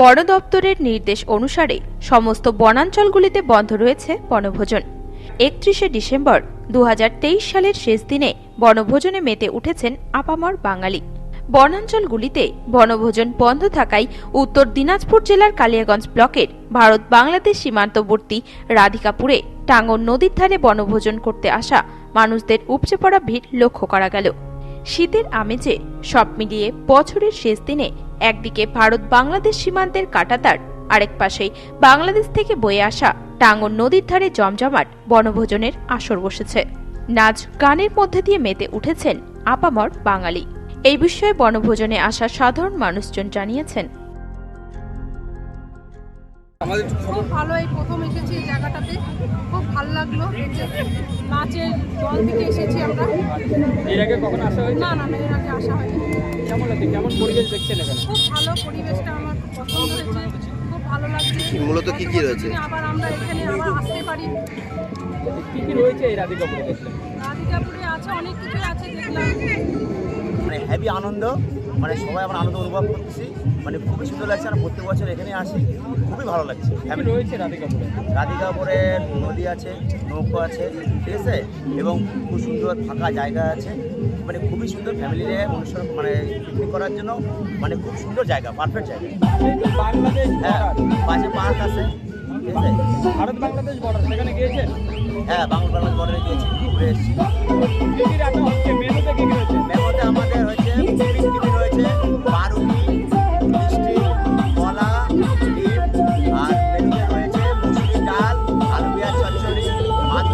বন দপ্তরের নির্দেশ অনুসারে সমস্ত বনাঞ্চলগুলিতে বন্ধ রয়েছে বনভোজন। একত্রিশে ডিসেম্বর দু হাজার তেইশ সালের শেষ দিনে বনভোজনে মেতে উঠেছেন আপামর বাঙালি। বনাঞ্চলগুলিতে বনভোজন বন্ধ থাকায় উত্তর দিনাজপুর জেলার কালিয়াগঞ্জ ব্লকের ভারত বাংলাদেশ সীমান্তবর্তী রাধিকাপুরে টাঙ্গন নদীর ধারে বনভোজন করতে আসা মানুষদের উপচে পড়া ভিড় লক্ষ্য করা গেল। শীতের আমেজে সব মিলিয়ে বছরের শেষ দিনে একদিকে ভারত বাংলাদেশ সীমান্তের কাটাতার, আরেক পাশে বাংলাদেশ থেকে বয়ে আসা টাঙ্গন নদীর ধারে জমজমাট বনভোজনের আসর বসেছে। নাচ গানের মধ্যে দিয়ে মেতে উঠেছেন আপামর বাঙালি। এই বিষয়ে বনভোজনে আসা সাধারণ মানুষজন জানিয়েছেন আমাদের খুব ভালো এই প্রথম এসেছি এই জায়গাটাতে। খুব ভালো লাগল নাচের দল থেকে এসেছি আমরা। এর আগে কখন আসা হয়েছে না না না এর আগে আসা হয়নি। কেমন লাগছে? কেমন পরিবেশ দেখছেন এখানে? খুব ভালো পরিবেশটা আমার খুব পছন্দ হয়েছে। খুব ভালো লাগছে। মূলত কি কি রয়েছে? আবার আমরা এখানে আবার আসতে পারি। কি কি রয়েছে এই রাধিকাপুরে দেখলেন রাধিকাপুরে আছে অনেক কিছুই আছে দেখলাম। মানে হেভি আনন্দ মানে সবাই আমরা আনন্দ অনুভব করতেছি মানে খুবই সুন্দর লাগছে আমরা প্রত্যেক বছর এখানে আসি খুবই ভালো লাগছে। রয়েছে রাধিকাপুরে রাধিকাপুরে নদী আছে নৌকো আছে ঠিক আছে? এবং খুব সুন্দর ফাঁকা জায়গা আছে। মানে খুবই সুন্দর ফ্যামিলি নিয়ে অনুষ্ঠান মানে পিকনিক করার জন্য মানে খুব সুন্দর জায়গা পারফেক্ট জায়গা। হ্যাঁ পাশে পার্ক আছে ঠিক আছে? ভারত বাংলাদেশ বর্ডার সেখানে গিয়েছেন? হ্যাঁ বাংলা বাংলাদেশ বর্ডারে গিয়েছি ঘুরে এসেছি।